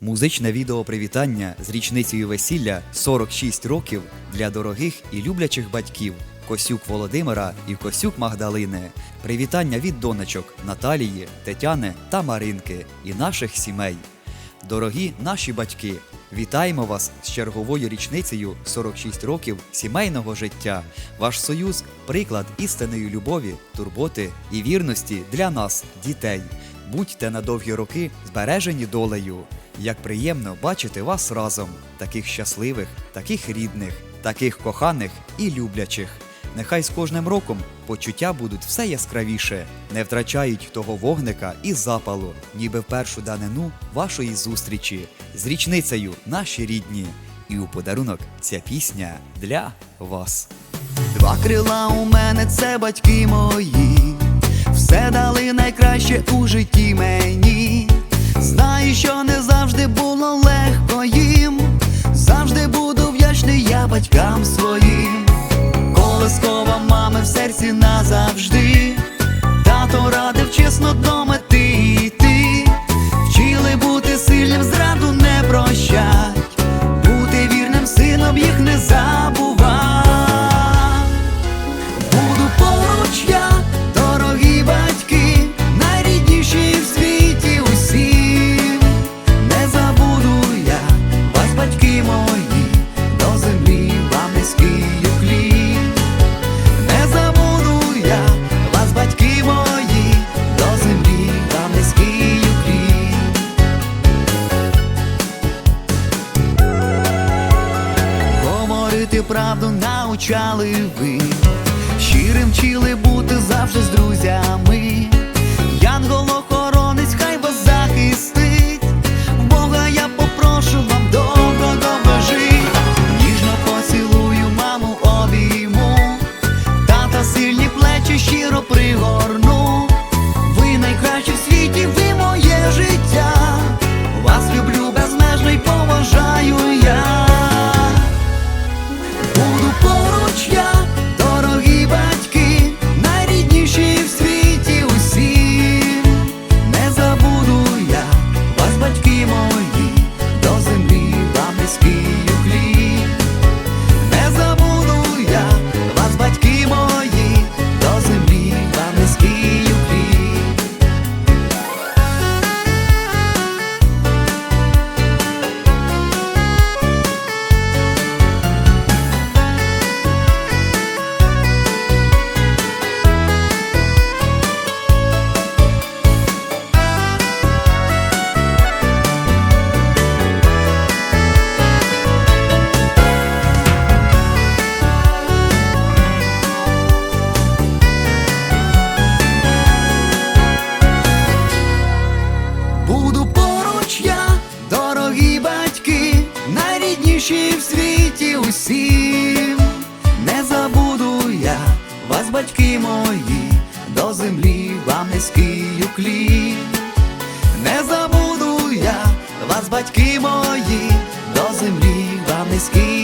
Музичне відео привітання з річницею весілля 46 років для дорогих і люблячих батьків Косюк Володимира і Косюк Магдалини. Привітання від донечок Наталії, Тетяни та Маринки і наших сімей. Дорогі наші батьки, вітаємо вас з черговою річницею 46 років сімейного життя. Ваш союз приклад істинної любові, турботи і вірності для нас, дітей. Будьте на довгі роки збережені долею. Як приємно бачити вас разом, таких щасливих, таких рідних, таких коханих і люблячих. Нехай з кожним роком почуття будуть все яскравіше, не втрачають того вогника і запалу, ніби в першу данину вашої зустрічі з річницею наші рідні. І у подарунок ця пісня для вас. Два крила у мене це батьки мої, найкраще у житті мені. Знаю, що не завжди було легко їм, завжди буду вдячний я батькам своїм. Колискова мами в серці назавжди. Правду научали ви, щирим вчили бути завжди з друзями. Янгол-охоронець, найрідніші в світі усім. Не забуду я вас, батьки мої, до землі вам низький уклін. Не забуду я вас, батьки мої, до землі вам низький